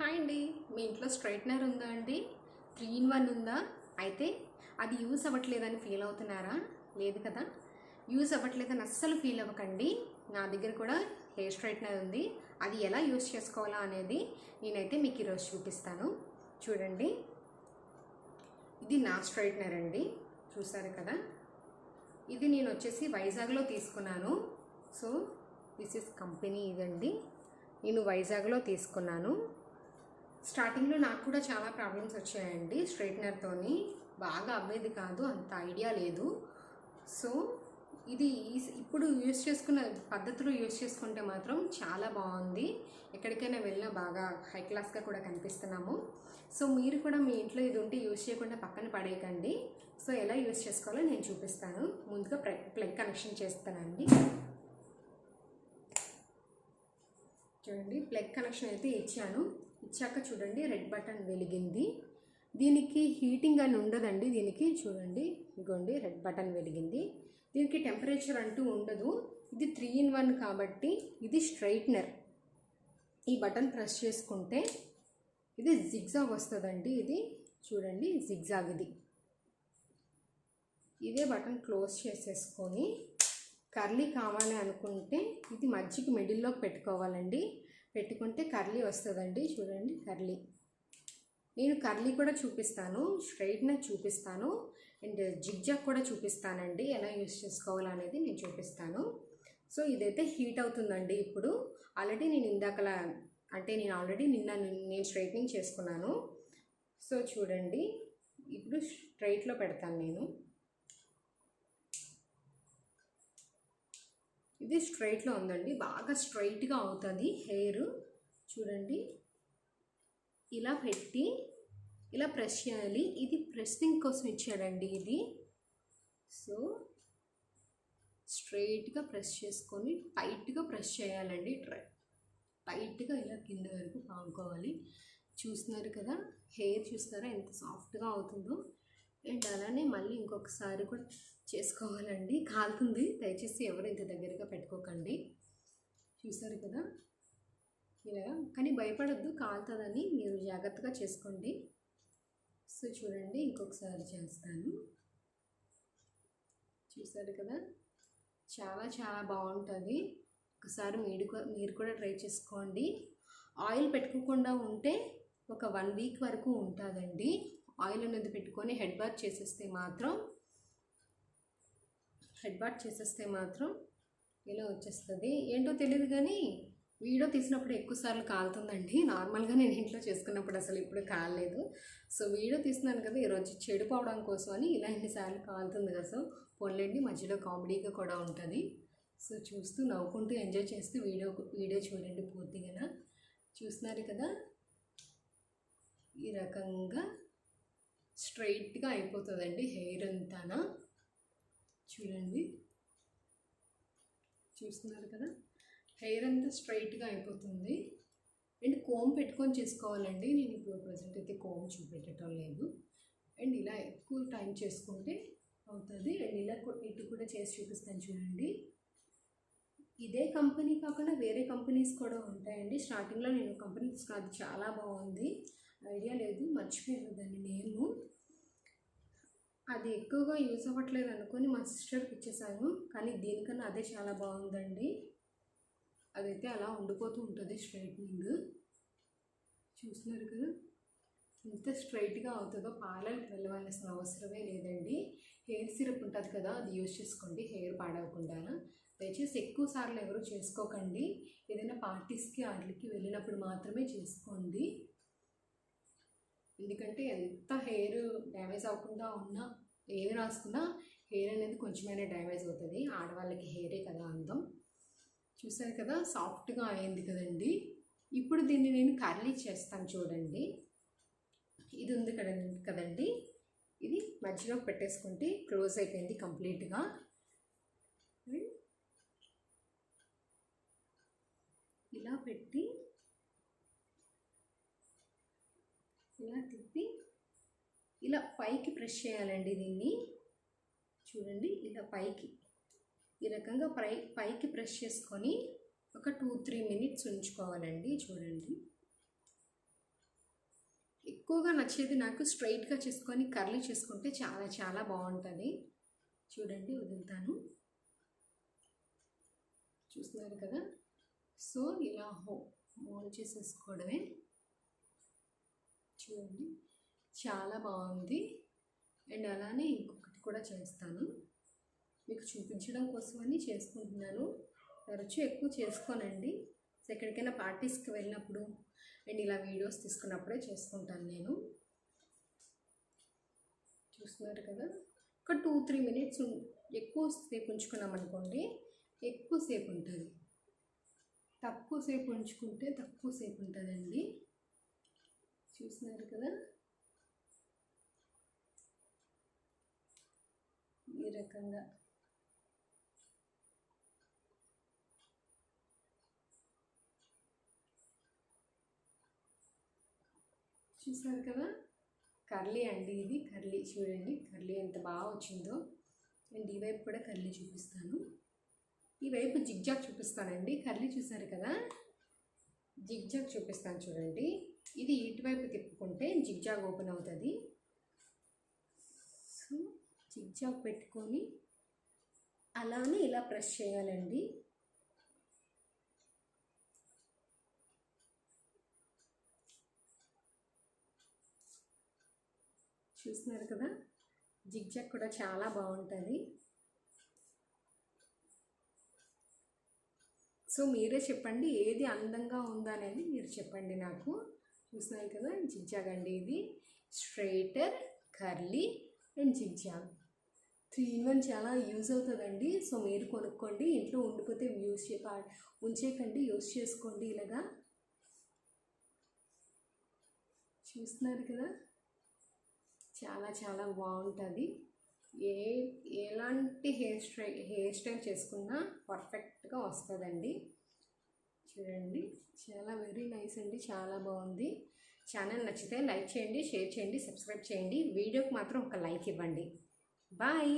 Hi అండి. మీ ఇంట్లో straightener ఉందా అండి? త్రీ ఇన్ వన్ ఉందా? అయితే అది యూస్ అవ్వట్లేదని ఫీల్ అవుతున్నారా? లేదు కదా. యూస్ అవ్వట్లేదని అస్సలు ఫీల్ అవ్వకండి. నా దగ్గర కూడా హెయిర్ స్ట్రైట్నర్ ఉంది. అది ఎలా యూస్ చేసుకోవాలా అనేది నేనైతే మీకు ఈరోజు చూపిస్తాను. చూడండి. ఇది నా స్ట్రైట్నర్ అండి. చూసారు కదా? ఇది నేను వచ్చేసి వైజాగ్లో తీసుకున్నాను. సో దిస్ ఇస్ కంపెనీ ఇదండి. నేను వైజాగ్లో తీసుకున్నాను. స్టార్టింగ్లో నాకు కూడా చాలా ప్రాబ్లమ్స్ వచ్చాయండి స్ట్రైట్నర్తోని. బాగా అవ్వేది కాదు అంత ఐడియా లేదు. సో ఇది ఈ- ఇప్పుడు యూస్ చేసుకున్న పద్ధతిలో యూస్ చేసుకుంటే మాత్రం చాలా బాగుంది. ఎక్కడికైనా వెళ్ళినా బాగా హై క్లాస్గా కూడా కనిపిస్తున్నాము. సో మీరు కూడా మీ ఇంట్లో ఇది ఉంటే యూస్ చేయకుండా పక్కన పడేయకండి. సో ఎలా యూస్ చేసుకోవాలో నేను చూపిస్తాను. ముందుగా ప్లగ్ కనెక్షన్ చేస్తానండి. చూడండి ప్లగ్ కనెక్షన్ అయితే ఇచ్చాను. ఇచ్చాక చూడండి రెడ్ బటన్ వెలిగింది. దీనికి హీటింగ్ అని ఉండదండి దీనికి చూడండి ఇగోండి రెడ్ బటన్ వెలిగింది. దీనికి టెంపరేచర్ అంటూ ఉండదు ఇది త్రీ ఇన్ వన్ కాబట్టి ఇది స్ట్రైట్నర్. ఈ బటన్ ప్రెస్ చేసుకుంటే ఇది జిగ్జాగ్ వస్తుందండి ఇది చూడండి జిగ్జాగ్ ఇది. ఇదే బటన్ క్లోజ్ చేసేసుకొని కర్లీ కావాలి అనుకుంటే ఇది మధ్యకి మిడిల్లోకి పెట్టుకోవాలండి. పెట్టుకుంటే కర్లీ వస్తుందండి. చూడండి కర్లీ. నేను కర్లీ కూడా చూపిస్తాను. స్ట్రైట్నర్ చూపిస్తాను. అండ్ జిగ్జాగ్ కూడా చూపిస్తానండి. ఎలా యూస్ చేసుకోవాలనేది నేను చూపిస్తాను. సో ఇదైతే హీట్ అవుతుందండి ఇప్పుడు. ఆల్రెడీ నేను ఇందాకలా అంటే నేను ఆల్రెడీ నిన్న నేను స్ట్రైట్నింగ్ చేసుకున్నాను. సో చూడండి. ఇప్పుడు స్ట్రైట్లో పెడతాను నేను. ఇది స్ట్రైట్లో ఉందండి. బాగా స్ట్రైట్గా అవుతుంది హెయిర్. చూడండి. ఇలా పెట్టి ఇలా ప్రెస్ చేయాలి. ఇది ప్రెస్సింగ్ కోసం ఇచ్చాడండి ఇది. సో స్ట్రైట్గా ప్రెస్ చేసుకొని టైట్గా ప్రెస్ చేయాలండి. ట్రై టైట్గా ఇలా కింద వరకు పాముకోవాలి చూస్తున్నారు కదా? హెయిర్ చూస్తారా? ఎంత సాఫ్ట్గా అవుతుందో. అండ్ అలానే మళ్ళీ ఇంకొకసారి కూడా చేసుకోవాలండి. కాలుతుంది. దయచేసి ఎవరు ఇంత దగ్గరగా పెట్టుకోకండి. చూసారు కదా? ఇలా. కానీ భయపడద్దు. కాలుతుందని మీరు జాగ్రత్తగా చేసుకోండి. సో చూడండి. ఇంకొకసారి చేస్తాను. చూసారు కదా? చాలా చాలా బాగుంటుంది. ఒకసారి మీరు మీరు కూడా ట్రై చేసుకోండి. ఆయిల్ పెట్టుకోకుండా ఉంటే ఒక వన్ వీక్ వరకు ఉంటుందండి. ఆయిల్ అనేది పెట్టుకొని హెడ్ బాత్ చేసేస్తే మాత్రం హెడ్ బాత్ చేసేస్తే మాత్రం ఇలా వచ్చేస్తుంది. ఏంటో తెలియదు కానీ వీడియో తీసినప్పుడు ఎక్కువసార్లు కాలుతుందండి. నార్మల్గా నేను ఇంట్లో చేసుకున్నప్పుడు అసలు ఇప్పుడు కాలేదు సో వీడియో తీస్తున్నాను కదా ఈరోజు చెడిపోవడం కోసం అని ఇలా ఎన్నిసార్లు కాలుతుంది కదా. సో పోన్లేండి మధ్యలో కామెడీగా కూడా ఉంటుంది. సో చూస్తూ నవ్వుకుంటూ ఎంజాయ్ చేస్తూ వీడియో వీడియో చూడండి పూర్తిగా. చూస్తున్నారు కదా? ఈ రకంగా స్ట్రైట్గా అయిపోతుందండి హెయిర్ అంతానా? చూడండి. చూస్తున్నారు కదా? హెయిర్ అంతా స్ట్రైట్గా అయిపోతుంది. అండ్ కోమ్ పెట్టుకొని చేసుకోవాలండి. నేను ఇప్పుడు ప్రజెంట్ అయితే కోమ్ చూపెట్టడం లేదు. అండ్ ఇలా ఎక్కువ టైం చేసుకుంటే అవుతుంది. అండ్ ఇలా ఇటు కూడా చేసి చూపిస్తాను చూడండి. ఇదే కంపెనీ కాకుండా వేరే కంపెనీస్ కూడా ఉంటాయండి. స్టార్టింగ్లో నేను కంపెనీ తీసుకున్నది చాలా బాగుంది. ఐడియా లేదు మర్చిపోయాను దాని నేము అది ఎక్కువగా యూజ్ అవ్వట్లేదు అనుకొని మా సిస్టర్కి ఇచ్చేసాను కానీ దీనికన్నా అదే చాలా బాగుందండి. అదైతే అలా ఉండిపోతూ ఉంటుంది స్ట్రైట్నింగ్. చూస్తున్నారు కదా ఎంత స్ట్రైట్గా అవుతుందో పార్లర్కి వెళ్ళవలసిన అవసరమే లేదండి. హెయిర్ సిరప్ ఉంటుంది కదా అది యూజ్ చేసుకోండి హెయిర్ పాడవకుండా. దయచేసి ఎక్కువ సార్లు ఎవరు చేసుకోకండి. ఏదైనా పార్టీస్కి వాటికి వెళ్ళినప్పుడు మాత్రమే చేసుకోండి. ఎందుకంటే ఎంత హెయిర్ డ్యామేజ్ అవ్వకుండా ఉన్నా ఏది రాసుకున్నా హెయిర్ అనేది కొంచెమైనా డ్యామేజ్ అవుతుంది. ఆడవాళ్ళకి హెయిరే కదా అందం. చూసారు కదా సాఫ్ట్గా అయింది కదండి. ఇప్పుడు దీన్ని నేను కర్లీ చేస్తాను చూడండి. ఇది ఉంది కదండి కదండి. ఇది మధ్యలో పెట్టేసుకుంటే క్లోజ్ అయిపోయింది కంప్లీట్గా ఇలా పెట్టి ఇలా తిప్పి ఇలా పైకి ప్రెస్ చేయాలండి దీన్ని. చూడండి ఇలా పైకి. ఈ రకంగా పై పైకి ప్రెస్ చేసుకొని ఒక టూ త్రీ మినిట్స్ ఉంచుకోవాలండి చూడండి. ఎక్కువగా నచ్చేది నాకు స్ట్రైట్గా చేసుకొని కర్లీ చేసుకుంటే చాలా చాలా బాగుంటుంది. చూడండి వదులుతాను. చూస్తున్నారు కదా? సో ఇలా హో మోల్ చేసేసుకోవడమే. చూడండి. చాలా బాగుంది. అండ్ అలానే ఇంకొకటి కూడా చేస్తాను. మీకు చూపించడం కోసమని చేసుకుంటున్నాను. తరచూ ఎక్కువ చేసుకోనండి. సో ఎక్కడికైనా పార్టీస్కి వెళ్ళినప్పుడు అండ్ ఇలా వీడియోస్ తీసుకున్నప్పుడే చేసుకుంటాను నేను. చూస్తున్నారు కదా? ఒక టూ త్రీ మినిట్స్ ఎక్కువ సేపు ఉంచుకున్నాం అనుకోండి ఎక్కువసేపు ఉంటుంది. తక్కువసేపు ఉంచుకుంటే తక్కువసేపు ఉంటుందండి. చూస్తున్నారు కదా? ఈ రకంగా. చూసారు కదా? కర్లీ అండి ఇది కర్లీ. చూడండి కర్లీ ఎంత బాగా వచ్చిందో. అండ్ ఈ వైపు కూడా కర్లీ చూపిస్తాను. ఈ వైపు జిగ్జాగ్ చూపిస్తానండి. కర్లీ చూసారు కదా? జిగ్జాగ్ చూపిస్తాను చూడండి. ఇది ఇటువైపు తిప్పుకుంటే జిగ్జాగ్ ఓపెన్ అవుతుంది. సో జిగ్జాగ్ పెట్టుకొని అలానే ఇలా ప్రెస్ చేయాలండి. చూస్తున్నారు కదా? జిగ్జాగ్ కూడా చాలా బాగుంటుంది. సో మీరే చెప్పండి ఏది అందంగా ఉందనేది మీరు చెప్పండి నాకు. చూసినాయి కదా జిగ్జాగ్ అండి ఇది. Straighter curly and zigzag three in one చాలా యూజ్ అవుతుందండి. సో మీరు కొనుక్కోండి. ఇంట్లో ఉండిపోతే యూజ్ చే ఉంచేకండి యూజ్ చేసుకోండి ఇలాగా. చూస్తున్నారు కదా? చాలా చాలా బాగుంటుంది. ఏ ఎలాంటి హెయిర్ స్టైల్ హెయిర్ స్టైల్ చేసుకున్నా పర్ఫెక్ట్గా వస్తుందండి. చూడండి. చాలా వెరీ నైస్ అండి. చాలా బాగుంది. ఛానల్ నచ్చితే లైక్ చేయండి షేర్ చేయండి సబ్స్క్రైబ్ చేయండి. వీడియోకి మాత్రం ఒక లైక్ ఇవ్వండి. బాయ్.